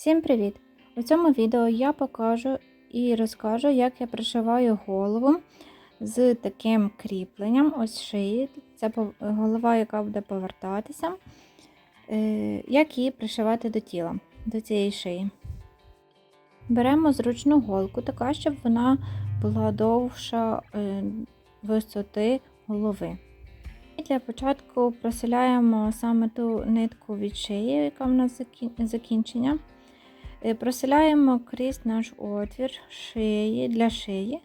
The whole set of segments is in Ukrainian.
Всім привіт! У цьому відео я покажу і розкажу, як я пришиваю голову з таким кріпленням, ось шиї. Це голова, яка буде повертатися, Е, як її пришивати до тіла, до цієї шиї. Беремо зручну голку, така, щоб вона була довша е, висоти голови. І для початку проселяємо саме ту нитку від шиї, яка в нас закінчення. Е, Проселяємо крізь наш отвір шиї для шиї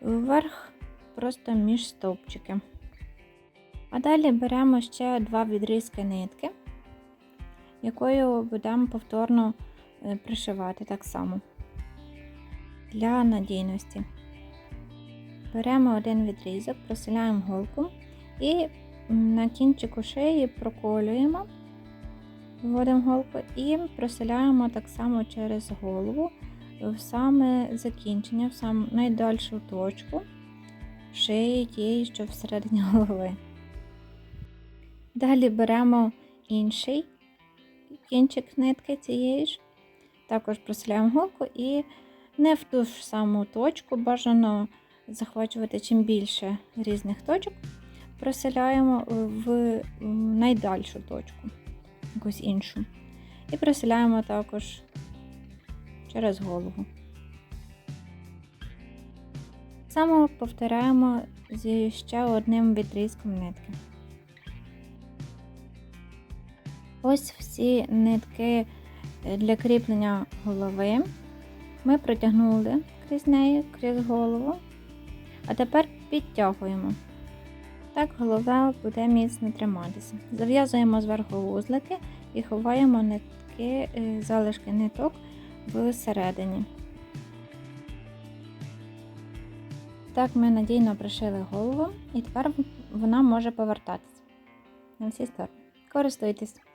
вверх просто між стовпчики. А далі беремо ще два відрізки нитки, якою будемо повторно е, пришивати так само для надійності. Беремо один відрізок, проселяємо голку і на кінчику шиї проколюємо, вводимо голку і проселяємо так само через голову в саме закінчення, в саму найдальшу точку шиї тієї, що всередині голови. Далі беремо інший кінчик нитки цієї ж, також проселяємо голку і не в ту ж саму точку, бажано захвачувати чим більше різних точок, проселяємо в найдальшу точку, якусь іншу. І проселяємо також через голову. Саме повторяємо зі ще одним відрізком нитки. Ось всі нитки для кріплення голови. Ми протягнули крізь неї, крізь голову, а тепер підтягуємо. Так голова буде міцно триматися. Зав'язуємо зверху вузлики і ховаємо нитки, е, залишки ниток всередині. Так ми надійно пришили голову і тепер вона може повертатися на всі сторони. Користуйтесь!